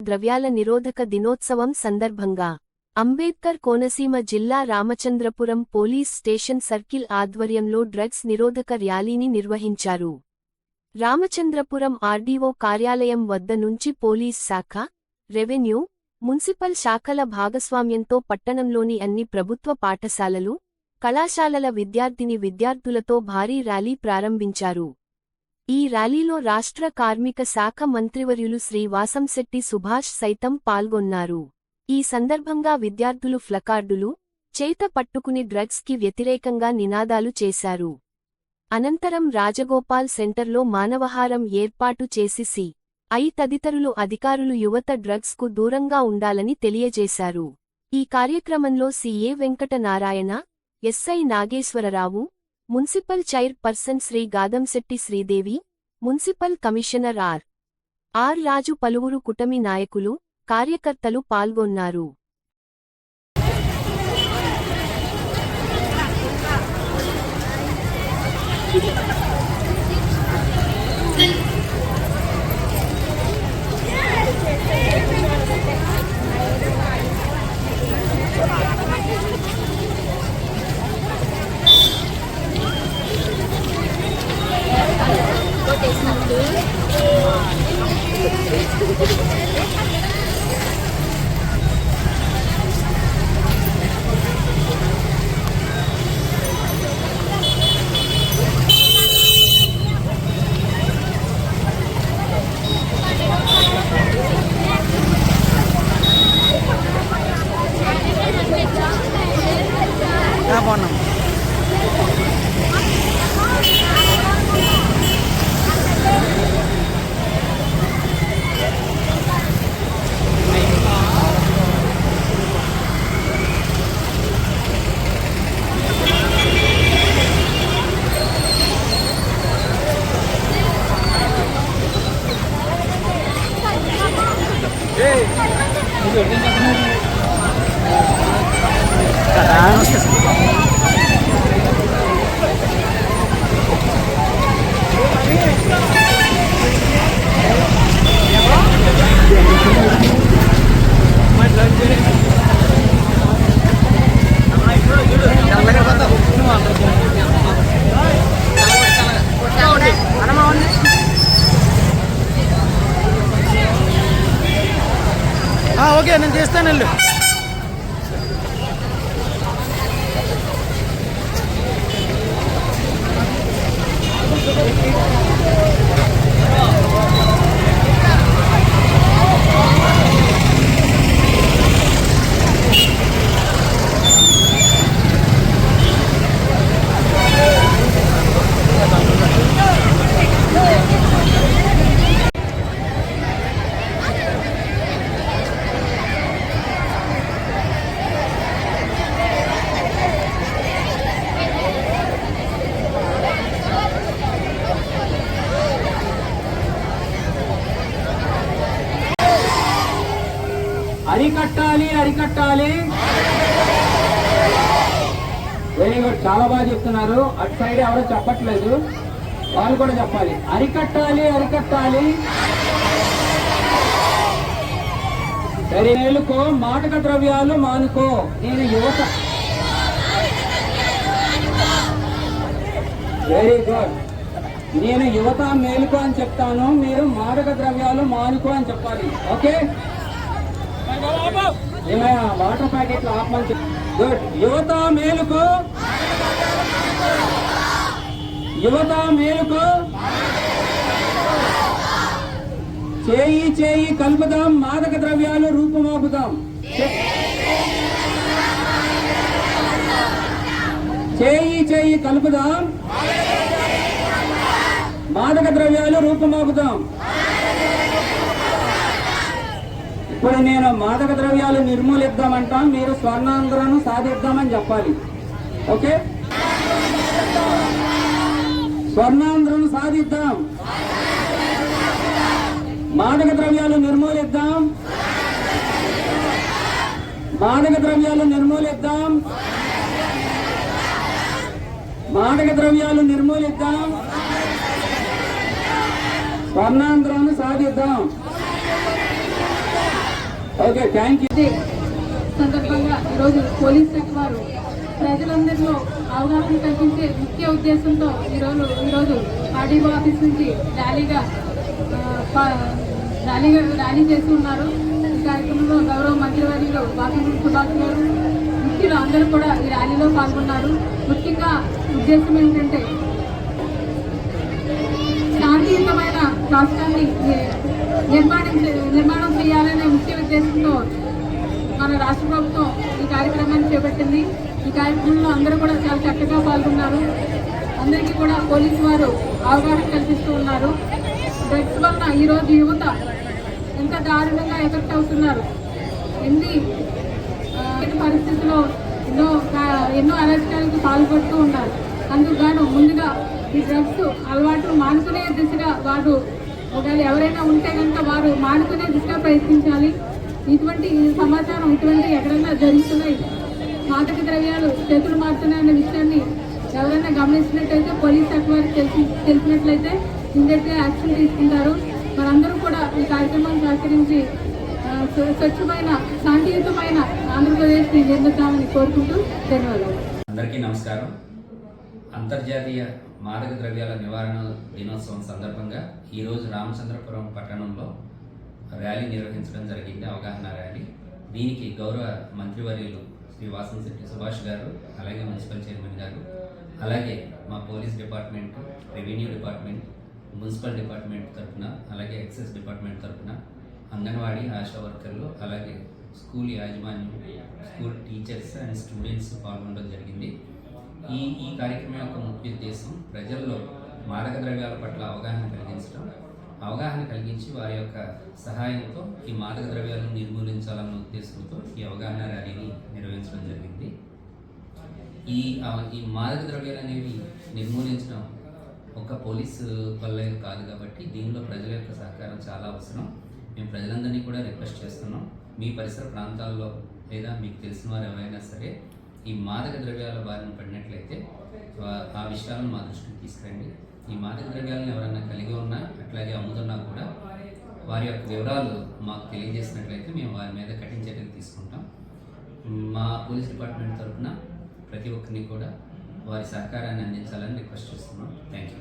ద్రవ్యాల నిరోధక దినోత్సవం సందర్భంగా అంబేద్కర్ కోనసీమ జిల్లా రామచంద్రపురం పోలీస్ స్టేషన్ సర్కిల్ ఆధ్వర్యంలో డ్రగ్స్ నిరోధక ర్యాలీని నిర్వహించారు. రామచంద్రపురం ఆర్డీఓ కార్యాలయం వద్ద నుంచి పోలీస్ శాఖ రెవెన్యూ మున్సిపల్ శాఖల భాగస్వామ్యంతో పట్టణంలోని అన్ని ప్రభుత్వ పాఠశాలలు కళాశాలల విద్యార్థిని విద్యార్థులతో భారీ ర్యాలీ ప్రారంభించారు. ఈ ర్యాలీలో రాష్ట్ర కార్మిక శాఖ మంత్రివర్యులు శ్రీ వాసంశెట్టి సుభాష్ సైతం పాల్గొన్నారు. ఈ సందర్భంగా విద్యార్థులు ఫ్లకార్డులు చేత పట్టుకుని డ్రగ్స్కి వ్యతిరేకంగా నినాదాలు చేశారు. అనంతరం రాజగోపాల్ సెంటర్లో మానవహారం ఏర్పాటు చేసి సి. ఐ. తదితరులు అధికారులు యువత డ్రగ్స్కు దూరంగా ఉండాలని తెలియజేశారు. ఈ కార్యక్రమంలో C A Venkatanarayana SI Nageswararao municipal chairperson Shri Gadamsetti Sridevi municipal commissioner R. R. Raju పలువురు కుటమి నాయకులు కార్యకర్తలు పాల్గొన్నారు. బాగున్నాం ఓకే నేను చేస్తాను వెళ్ళు అరికట్టాలి అరికట్టాలి. వెరీ గుడ్ చాలా బాగా చెప్తున్నారు. అటు సైడ్ ఎవరో చెప్పట్లేదు. వాళ్ళు కూడా చెప్పాలి. అరికట్టాలి అరికట్టాలి. సరే మేలుకో. మాటక ద్రవ్యాలు మానుకో. నేను యువత. వెరీ గుడ్ నేను యువత మేలుకో అని చెప్తాను. మీరు మాదక ద్రవ్యాలు మానుకో అని చెప్పాలి. ఓకే వాటర్ ప్యాకెట్లు ఆపమని గుడ్. యువత మేలుకు యువత మేలుకు చేయి చేయి కలుపుదాం మాదక ద్రవ్యాలు రూపుమాపుదాం. చేయి చేయి కలుపుదాం మాదక ద్రవ్యాలు రూపుమాపుదాం. ఇప్పుడు నేను మాదక ద్రవ్యాలు నిర్మూలిద్దామంటా మీరు స్వర్ణాంధ్రను సాధిద్దామని చెప్పాలి. ఓకే? స్వర్ణాంధ్రను సాధిద్దాం. మాదక ద్రవ్యాలు నిర్మూలిద్దాం. మాదక ద్రవ్యాలు నిర్మూలిద్దాం. మాదక ద్రవ్యాలు నిర్మూలిద్దాం. స్వర్ణాంధ్రను సాధిద్దాం. ఓకే థ్యాంక్ యూ సందర్భంగా ఈరోజు పోలీస్ శాఖ వారు ప్రజలందరిలో అవగాహన కల్పించే ముఖ్య ఉద్దేశంతో ఈరోజు ఈరోజు ఆర్డీఓ ఆఫీస్ నుంచి ర్యాలీగా ప- ర్యాలీగా ర్యాలీ చేసి ఉన్నారు. ఈ కార్యక్రమంలో గౌరవ మంత్రివర్యులు వాకింగ్ సుభాష్ గారు ముఖ్యులు అందరూ కూడా ఈ ర్యాలీలో పాల్గొన్నారు. ముఖ్యంగా ఉద్దేశం ఏంటంటే శాంతియుతమైన రాష్ట్రాన్ని నిర్మాణం నిర్మాణం చేయాలనే ముఖ్య ఉద్దేశంతో మన రాష్ట్ర ప్రభుత్వం ఈ కార్యక్రమాన్ని చేపట్టింది. ఈ కార్యక్రమంలో అందరూ కూడా చాలా చక్కగా పాల్గొన్నారు. అందరికీ కూడా పోలీసు వారు అవగాహన కల్పిస్తూ ఉన్నారు. డ్రగ్స్ వలన ఈరోజు యువత ఎంత దారుణంగా ఎఫెక్ట్ అవుతున్నారు. ఎన్ని పరిస్థితుల్లో ఎన్నో ఎన్నో అరాచకాలకు పాల్పడుతూ ఉన్నారు. అందుకు గాను ముందుగా ఈ డ్రగ్స్ అలవాటు మానుకునే దిశగా వారు ఒకవేళ ఎవరైనా ఉంటే కనుక వారు మానుకునే దిశగా ప్రయత్నించాలి. ఇటువంటి సమాచారం ఇటువంటి ఎక్కడైనా జరుగుతున్నాయి మాదక ద్రవ్యాలు చేతులు మారుతున్నాయన్న విషయాన్ని ఎవరైనా గమనించినట్లయితే పోలీస్ శాఖ వారికి తెలిసి తెలిసినట్లయితే ఇమీడియట్గా యాక్షన్ తీసుకుంటారు. మనందరూ కూడా ఈ కార్యక్రమం సహకరించి స్వచ్ఛమైన శాంతియుతమైన ఆంధ్రప్రదేశ్ని నిర్మిద్దామని కోరుకుంటూ ధన్యవాదాలు. అందరికీ నమస్కారం. అంతర్జాతీయ మాదక ద్రవ్యాల నివారణ దినోత్సవం సందర్భంగా ఈరోజు రామచంద్రపురం పట్టణంలో ర్యాలీ నిర్వహించడం జరిగింది అవగాహన ర్యాలీ. దీనికి గౌరవ మంత్రివర్యులు శ్రీ వాసంశెట్టి సుభాష్ గారు అలాగే మున్సిపల్ చైర్మన్ గారు అలాగే మా police department revenue department municipal department తరఫున అలాగే ఎక్సైజ్ డిపార్ట్మెంట్ తరఫున అంగన్వాడీ ఆశా వర్కర్లు అలాగే స్కూల్ యాజమాన్యం స్కూల్ టీచర్స్ అండ్ స్టూడెంట్స్ పాల్గొనడం జరిగింది. ఈ ఈ కార్యక్రమం యొక్క ముఖ్య ఉద్దేశం ప్రజల్లో మాదక ద్రవ్యాల పట్ల అవగాహన కలిగించడం. అవగాహన కలిగించి వారి యొక్క సహాయంతో ఈ మాదక ద్రవ్యాలను నిర్మూలించాలన్న ఉద్దేశంతో ఈ అవగాహన ర్యాలీని నిర్వహించడం జరిగింది. ఈ ఈ మాదక ద్రవ్యాలు అనేవి నిర్మూలించడం ఒక పోలీసు వల్లే కాదు కాబట్టి దీనిలో ప్రజల యొక్క సహకారం చాలా అవసరం. మేము ప్రజలందరినీ కూడా రిక్వెస్ట్ చేస్తున్నాం. మీ పరిసర ప్రాంతాల్లో లేదా మీకు తెలిసిన వారు ఎవరైనా సరే ఈ మాదక ద్రవ్యాల బారిన పడినట్లయితే ఆ విషయాలను మా దృష్టికి తీసుకురండి. ఈ మాదక ద్రవ్యాలను ఎవరైనా కలిగి ఉన్నా అట్లాగే అమ్ముతున్నా కూడా వారి యొక్క వివరాలు మాకు తెలియజేసినట్లయితే మేము వారి మీద కఠిన చర్యలు తీసుకుంటాం. మా పోలీస్ డిపార్ట్మెంట్ తరఫున ప్రతి ఒక్కరిని కూడా వారి సహకారాన్ని అందించాలని రిక్వెస్ట్ చేస్తున్నాం. Thank you